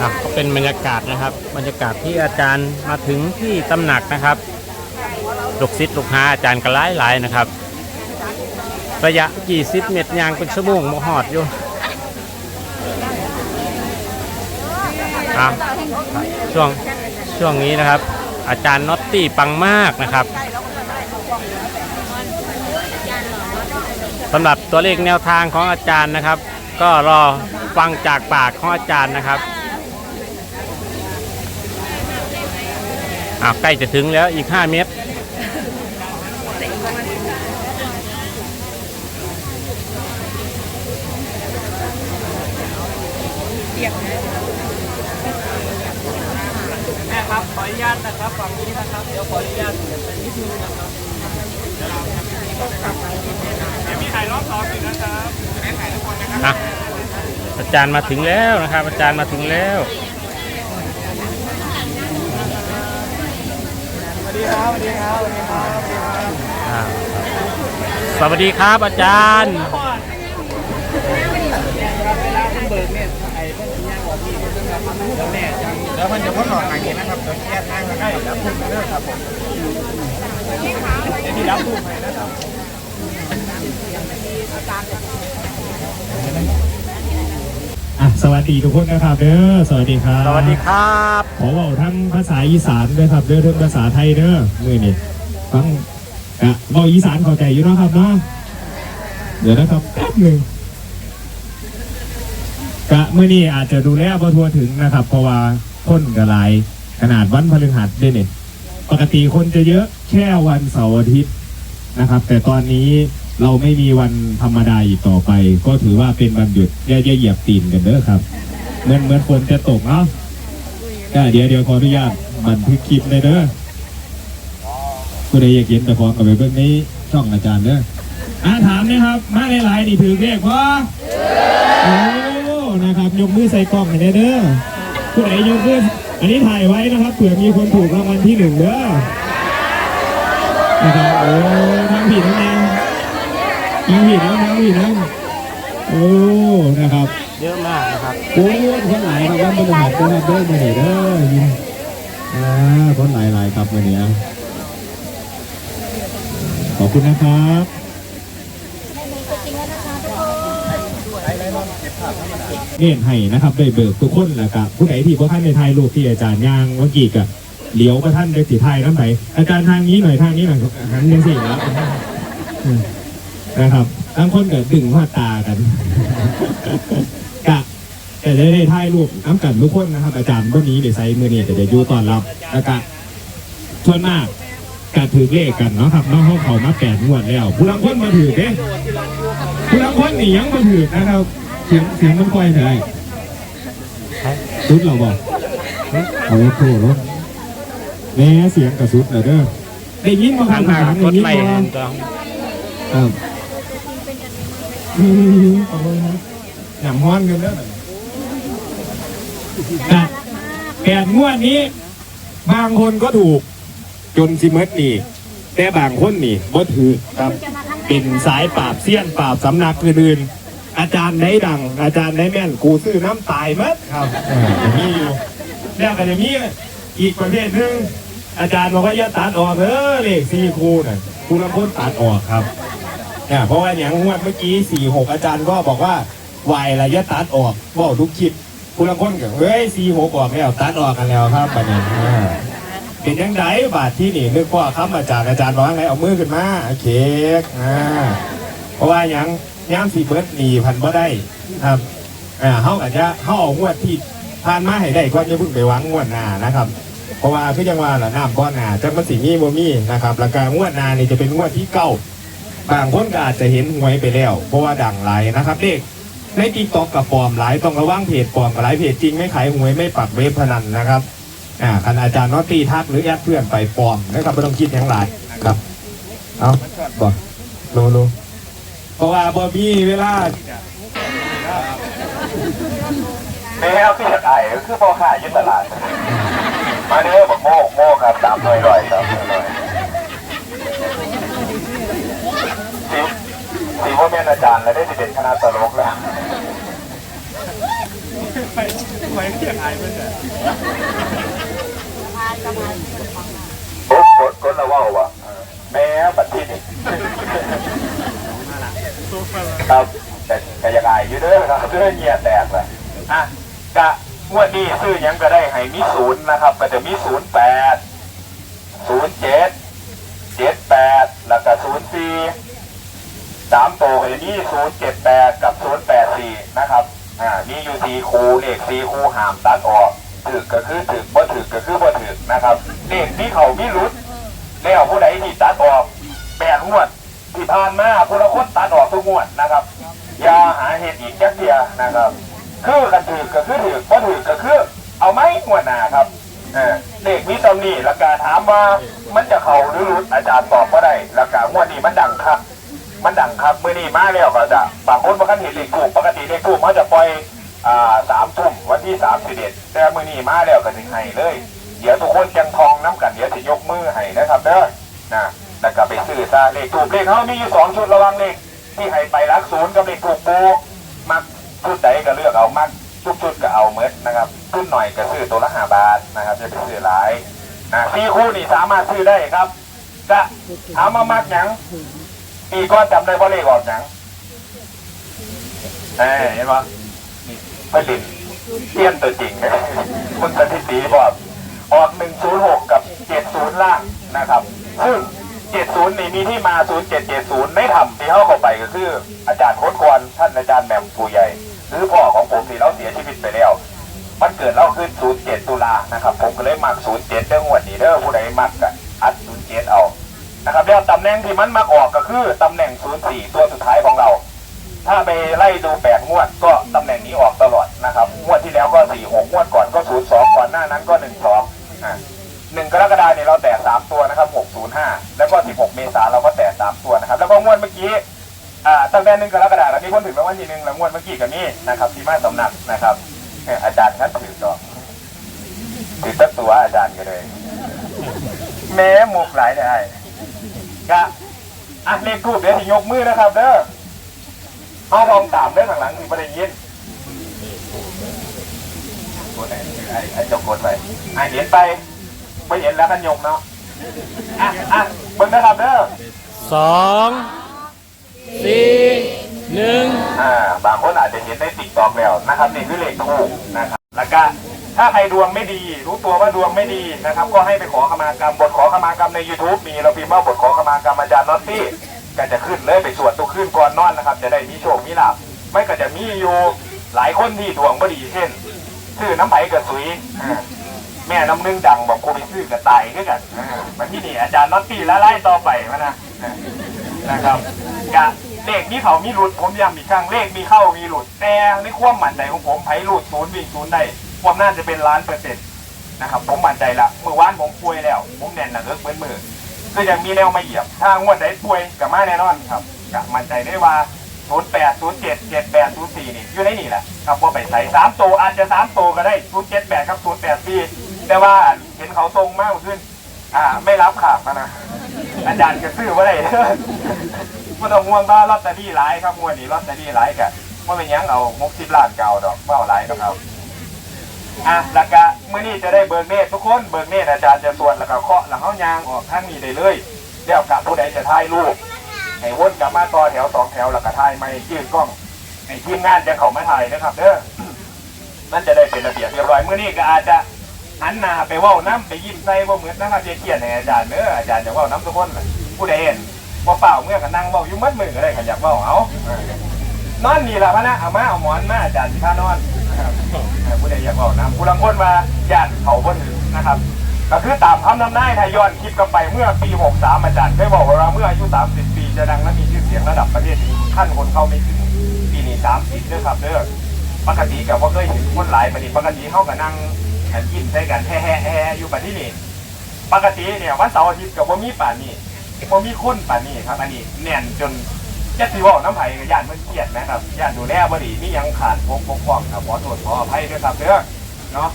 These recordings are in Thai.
อะก็เป็นบรรยากาศนะครับ บรรยากาศที่อาจารย์มาถึงที่ตำหนักนะครับลูกศิษย์ลูกหาอาจารย์ก็หลายหลายๆนะครับ ระยะ20เมตรยางเป็นชั่วโมงมหอดอยู่อะช่วงช่วงนี้นะครับ อาจารย์น็อตตี้ปังมากนะครับสำหรับตัวเลขแนวทางของอาจารย์นะครับ ก็รอฟังจากปากของอาจารย์นะครับ อ่าใกล้จะถึงแล้วอีก 5 เมตร แม่ครับขออนุญาตนะครับฝั่งนี้นะครับเดี๋ยวขออนุญาตเปลี่ยนเป็นนิดนึงนะครับเดี๋ยวมีถ่ายรอบสองอีกนะครับแม่ถ่ายทุกคนนะครับ อะอาจารย์มาถึงแล้วนะครับ อาจารย์มาถึงแล้ว สวัสดีครับสวัสดีครับสวัสดีครับอ่าสวัสดีครับอาจารย์ เวลาคุณเบิกเนี่ยไอ้เพื่อนย่างของพี่เดี๋ยวแม่จังเดี๋ยวมันจะพ้นหลอดทางนี้นะครับเดี๋ยวแยกนั่งแล้วให้รับพุ่งเรื่อยครับผมเดี๋ยวพี่รับพุ่งให้นะครับอะ สวัสดีทุกคนนะครับเด้อสวัสดีครับสวัสดีครับขอเว่าทั้งภาษาอีสานด้วยครับเด้อทั้งภาษาไทยเด้อมือนี่ฟังกะเว่าอีสานเข้าใจอยู่เนาะครับเนาะเดี๋ยวนะครับแป๊บหนึ่งกะมื่อนี้อาจจะดูแลบ่ทั่วถึงนะครับ เพราะว่าคนกระลายขนาดวันพฤหัสด้วยเนี่ยปกติคนจะเยอะแค่วันเสาร์อาทิตย์นะครับ แต่ตอนนี้ เราไม่มีวันธรรมดาอีกต่อไป ก็ถือว่าเป็นวันหยุดอย่าอย่าเหยียบตีนกันเด้อครับเหมือนเหมือนฝนจะตกเนาะก็เดี๋ยวเดี๋ยวขออนุญาตบันทึกคลิปเลยเด้อผู้ใดอยากเห็นแต่ของกับไปเบื้องนี้ช่องอาจารย์เด้ออ่าถามนะครับ มาหลายๆนี่ถือเรียกว่าโอ้นะครับยกมือใส่กล้องให้เด้อผู้ใดยกมืออันนี้ถ่ายไว้นะครับเผื่อมีคนถูกรางวัลที่หนึ่งเด้อนะครับโอ้ทั้งผิดทั้งแน งทั้งผิดทั้งทั้งผิดทั้งโอ้นะครับเยอะมากนะครับโอ้ยคนหลายครับว่าบริหารคนเด้อมาเด้อยินอ่าคนหลายหลายๆครับวันนี้ขอบคุณนะครับเน้นให้นะครับได้เบิกทุกคนแหละครับผู้ใดที่พวกท่านในไทยรูปที่อาจารย์ย่างเมื่อกี้กับเหลียวพระท่านได้สีไทยน้ำไหนอาจารย์ทางนี้หน่อยทางนี้หน่อยหันยังสิแล้วอืม นะครับบางคนก็ดึงหัวตากันกะแต่ได้ได้ถ่ายรูปน้ำกันทุกคนนะครับ อาจารย์วันนี้เดี๋ยวใส่มือนี้แต่เดี๋ยวอยู่ตอนรับแล้วก็ส่วนมากกะถือเลขกันเนาะครับน้องเขาเขามาแปดงวดแล้วผู้ลังคนมาถือเด้ผู้ลังคนนี่ยังมาถือนะครับเสียงเสียงมันค่อยเท่าไหร่สุดเราบอกเอาไว้โทรรถแน่เสียงกับสุดเหรอเด้อได้ยินมาหัทานงหทน้าหารกได้ดยินไม่มาเห็นตัวครับ ขอบคุณครับหนำฮ้อนกันเด้อแต่แปดงวดนี้ บางคนก็ถูก จนซิเมตนี่ แต่บางคนนี่บ่ถือครับ เป็นสายปราบเสี้ยนปราบสำนักอื่นๆอาจารย์ได้ดัง อาจารย์ได้แม่นกูซื้อน้ำตายมัดครับอ่าจะมีอยู่แล้วก็จะมีอีกประเภทหนึ่งอาจารย์บอกว่าอย่าตัดออกเออเลขสี่คู่น่ะครูลำพ้นตัดออกครับเนี่ยเพราะว่าอย่างงวดเมื่อกี้สี่หกอาจารย์ก็บอกว่าวายระยะตัดออกบอกทุกคลิปคุณละคนก็เฮ้ยสี่หกออกแล้วตัดออกกันแล้วครับประเด็นอ่าเป็นยังไงบาทที่นี่นึกว่าคำมาจากอาจารย์บอกว่าไงเอามือขึ้นมาโอเคกอ่าเพราะว่าอย่างย่ามสีเบิร์ดหนีพันบ่ได้ครับอ่าเขาอาจจะเขาเอางวดที่ผ่านมาให้ได้ก็จะพิ่งไปหวังงวดหน้านะครับ เพราะว่าคือยังว่าละน้ำก้อนหนาจะมันสีมีบ่มีนะครับแล้วก็งวดหน้านี่จะเป็นงวดที่เก้า บางคนก็อาจจะเห็นหวยไปแล้ว เพราะว่าดังหลายนะครับเลขในติ๊กต็อกกับปลอมหลายต้องระวังเพจปลอมกับหลายเพจจริงไม่ขายหวยไม่ปักเว็บพนันนะครับอ่าคันอาจารย์นอตตี้ทักหรือแอดเพื่อนไปปลอมนะครับไม่ต้องคิดอย่างหลายครับเอาบอกรู้รู้เพราะว่าบอบี้เวลาแม่เอาพี่ไอ้คือพ่อขายยึดตลาดมาเด้อบอกโม่โม่ครับตามหน่วยหน่อยตามหน่อย สีว่าเป็นอาจารย์แล้วได้จะเป็นคณะตลกแล้วไปไปเรียกอายเพื่อนเลยโอ้กดกดละว่าววะแม่บัดที่นี่ครับแต่ก็ยังอายอยู่เด้อครับเด้อเงียแตกเลยอะกะงวดนี้ซื้อหยังก็ได้ให้มีศูนย์นะครับ ก็จะมีศูนย์แปดศูนย์เจ็ดเจ็ดแปดแล้วก็ศูนย์สี่สามตัวก็จะมีศูนย์เจ็ดแปดกับศูนย์แปดสี่นะครับอ่ามีอยู่สี่คูเลขสี่คูหามตัดออกถึกก็คือถึกบ่ถึกก็คือบ่ถึกนะครับเลขที่เขามีรุดแล้วผู้ใดที่ตัดออกแปดงวดที่ผ่านมาผู้ละคนตัดออกทุกงวดนะครับอย่าหาเหตุอีกจักเดียนะครับคือกันถือก็คือถือบ่ถือก็คือ เอาไหมงวดหน้าครับเออเลขมีตำหนิแล้วก็ถามว่ามันจะเข้าหรือหลุดอาจารย์ตอบก็ได้แล้วก็งวดนี้มันดังครับ มันดังครับมือนี้มาแล้วก็จะบางคนบางคนเห็นเลขถูกปกติเลขถูกเขาจะปล่อยอ่าสามทุ่มวันที่สามสิบเอ็ดแต่มือนี้มาแล้วก็ถึงให้เลย เดี๋ยวทุกคนจังทองน้ำกันเดี๋ยวจะยกมือให้นะครับเด้อนะแล้วก็ไปซื้อซะเลขถูกเลขเขามีอยู่สองชุดระวังเลขที่ให้ไปรักศูนย์กับเลขถูปูมักชุดใดก็เลือกเอามักทุกชุดก็เอาเมดนะครับขึ้นหน่อยก็ซื้อตัวละห้าบาทนะครับจะไปซื้อหลายนะสี่คู่นี่สามารถซื้อได้ครับจะถามมามักหยัง ปีก้อนจำได้ว่าเลขออกหยังเอ้ยเห็นปะนี่ผลิตเทียนตัวจริงคุณสถิติบอกออก106กับ70ล่างนะครับ ซึ่ง70นี่มีที่มา0770ไม่ทำที่เข้าเข้าไปก็คือ อาจารย์โค้ดกรท่านอาจารย์แหม่มผู้ใหญ่ หรือพ่อของผมที่เราเสียชีวิตไปแล้ว มันเกิดเล่าขึ้น07ตุลานะครับ ผมก็เลยมัก07เรื่องงวดนี้เด้อผู้ใดมักก็อัด07เอา นะครับแล้วตำแหน่งที่มันมาออกก็คือตำแหน่ง 04 ตัวสุดท้ายของเรา ถ้าไปไล่ดูแปดงวดก็ตำแหน่งนี้ออกตลอดนะครับงวดที่แล้วก็46งวดก่อนก็02ก่อนหน้านั้นก็12อ่าหนึ่งกรกฎาคมเนี่ยเราแตะ3ตัวนะครับ605 แล้วก็ 16 เมษาเราก็แตะ3ตัวนะครับ แล้วก็งวดเมื่อกี้อ่าตั้งแต่หนึ่งกรกฎาคมแล้วมีคนถึงรางวัลที่หนึ่งแล้วงวดเมื่อกี้กับนี่นะครับที่มาสำนักนะครับอาจารย์ท่านถือดอกถือตักตัวอาจารย์กันเลยแม้หมกหลายได้ กะอะเลขทูบเดี๋ยวที่ยกมือนะครับ เด้อเอาลองตามเด้อข้างหลังมีประเด็นยินกดไหนไอ้ไอ้เจกกดไปไอ้เห็นไปไม่เห็นแล้วกันยกเนาะอะอะเบิ่งนะครับเด้อสองสี่หนึ่งอ่าบางคนอาจจะเห็นในติ๊กต็อกแล้วนะครับนี่คือเลขทูบนะครับแล้วก็ ถ้าใครดวงไม่ดี รู้ตัวว่าดวงไม่ดีนะครับ ก็ให้ไปขอขมากรรมบทขอขมากรรมใน YouTube มีเราพิมพ์ว่าบทขอขมากรรมอาจารย์น็อตตี้ก็จะขึ้นเลยไปสวดตัวขึ้นก่อนนอนนะครับ จะได้มีโชคมีลาภไม่ก็จะมีอยู่หลายคนที่ดวงไม่ดีเช่นชื่อน้ำไผ่กับสุยแม่น้ำนึ่งดังบอกกูไปซื้อกระต่ายด้วยกันอ่ามาที่นี่อาจารย์น็อตตี้ละไล่ต่อไปมานะนะครับกะเลขนี้เขามีหลุดผมย้ำอีกครั้งเลขมีเข้ามีหลุดแต่ในความมั่นใจของผมไผ่หลุดศูนย์วิ่งศูนย์ได้ ความน่าจะเป็นล้านเปอร์เซ็นต์นะครับผมมั่นใจละเมื่อวานผมป่วยแล้ว ผมแน่นหนักเอิกเบิ้มือคือยังมีแนวมาเหยียบ ถ้างวดไหนป่วยกับมาแน่นอนครับกะมั่นใจได้ว่า08 07 78 04นี่อยู่ในนี่แหละครับว่าไปใส่สามตัวอาจจะสามตัวก็ได้078ครับ084แต่ว่าเห็นเขาทรงมากขึ้น อ่า ไม่รับขาดนะอาจารย์ก็ซื้อว่าได้ไม่ต้องห่วงว่าลอตเตอรี่หลายครับงวดนี้ลอตเตอรี่หลายกะว่าเป็นยังเอามุกสิบล้านเก่าดอกเป้าหลายดอกครับ อะแล้วก็มื่อนี้จะได้เบิกเนตรทุกคนเบิกเนตรอาจารย์จะสวดแล้วก็เคาะแล้วเขายางออกทางนี้ได้เลยเดี๋ยวกับผู้ใดจะถ่ายรูปให้วนกลับมาต่อแถวสองแถวแล้วก็ถ่ายไม่ยื่นกล้องให้ทีมงานจะเขามาถ่ายนะครับเด้อมันจะได้เป็นระเบียบเรียบร้อยมื่อนี้ก็อาจจะหันหน้าไปว่าน้ำไปยิ้มใส่ว่าเหมือนนะครับจะเขียนให้อาจารย์เด้ออาจารย์จะว่าน้ำทุกคนล่ะผู้ใดเห็นว่าเปล่าเมื่อก็นั่งเว่ายู่มัดมือก็ได้ขยากเว่าเอานอนนี่แหละพะนะเอามาเอาหมอนมาอาจารย์สิพานอนครับ ผู้ใดอยากบอกนะผู้ลังคนมาญาติเขาบนถึงนะครับ ก็คือตามคำนำหน้ายทายย้อนคลิปกันไปเมื่อปี 63 อาจารย์ได้บอกว่าเมื่ออายุ 30 ปีจะดังและมีชื่อเสียงระดับประเทศถึงขั้นคนเข้าไม่ถึงปีนี้30เด้อครับเด้อปกติกับว่าเคยเห็นคนหลายปฏิปกติเข้ากับนั่งแอบยิ้มใส่กันแฮ่แฮ่แฮ่อยู่ปฏินี่ปกติเนี่ยวันเสาร์อาทิตย์กับว่ามีป่านนี้ว่ามีคนป่านนี้ครับอันนี้แน่นจน จะสิบอกน้ำไผ่กับญาติมันเครียดนะครับญาติดูแลบ่ดีนี่ยังขาดพกปกป้องครับขอโทษขออภัยด้วยครับเด้อเนาะ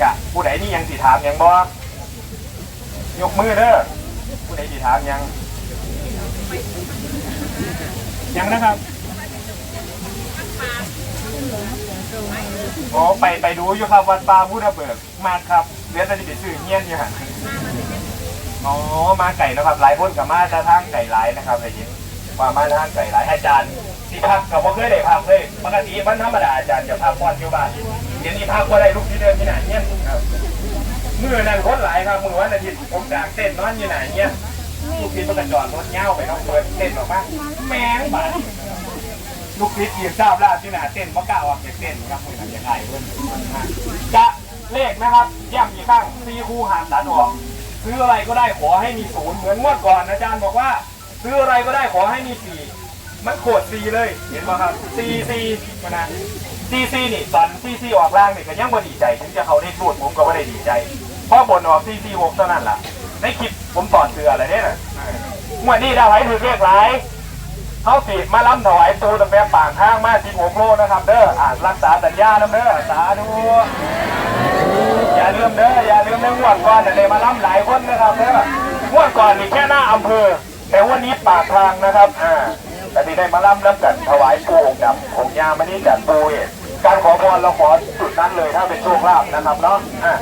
กะผู้ใดนี่ยังสิถามยังบ่ยกมือเด้อผู้ใดสิถามยัง ยังนะครับโอ้ไปไปดูอยู่ครับวัดป่าพุทธเบิกมาครับเดี๋ยวจะไปซื้อเงี้ยนอยู่หันอ๋อมาไก่นะครับหลายคนกับมาจะทางไก่หลายนะครับอะไรอย่างนี้ มามาทางไก่หลายอาจารย์ที่พักกับพ่เคยได้พักเลยปกติวันธรรมดาอาจารย์จะพักวันอยู่บ้านเดี๋ยวนี้พักว่าได้ลูกที่เดิมที่ไหนเนี่ยครับมือนั่นคนหลายครับมือวันอาทิตย์ผมจากเต้นนอนอยู่ไหนเนี่ยลูกพี่มันกระจอดรถเง่าไปน้องเปิดเต้นออกมาแมงบาดลูกศิษยืนทราบแล้วที่หนาเต้นเพราะกล้าออกจากเต้นครับมือทำยังไงเพื่อนจะเลขนะครับย้ำอีกครั้งซีคูหามตัดออกซื้ออะไรก็ได้ขอให้มีศูนย์เหมือนงวดก่อนอาจารย์บอกว่า ซื้ออะไรก็ได้ขอให้มีสีมันโขดซีเลย เห็นไหมครับซีซีมานะซีซีนี่ตอนซีซีออกล่างนี่ก็ยังบ่ดีใจถึงจะเขาได้รูดผมก็ไม่ได้ดีใจเพราะบนออกซีซีหกเท่านั้นล่ะในคลิปผมสอนเสืออะไรเนี่ยนะงวดนี้ดาวไว้ถือเรียกหลายเขาสีมาล้ำถวายตูตั้งแต่ปากทางมาสิบหกโลนะครับเด้ออ่านรักษาสัญญาน้ำเด้อสาธุอย่าลืมเด้ออย่าลืมเรื่องงวดก่อนเนี่ยมาล้ำหลายคนนะครับเด้องวดก่อนนี่แค่หน้าอำเภอ แต่วันนี้ปากทางนะครับ อ่าแต่ที่ได้มาล่ำน้ำกันถวายปูองค์ดำของยามันี่กับปูเอการขอพรเราขอจุดนั้นเลยถ้าเป็นโชคลาภนะครับเนาะอ่า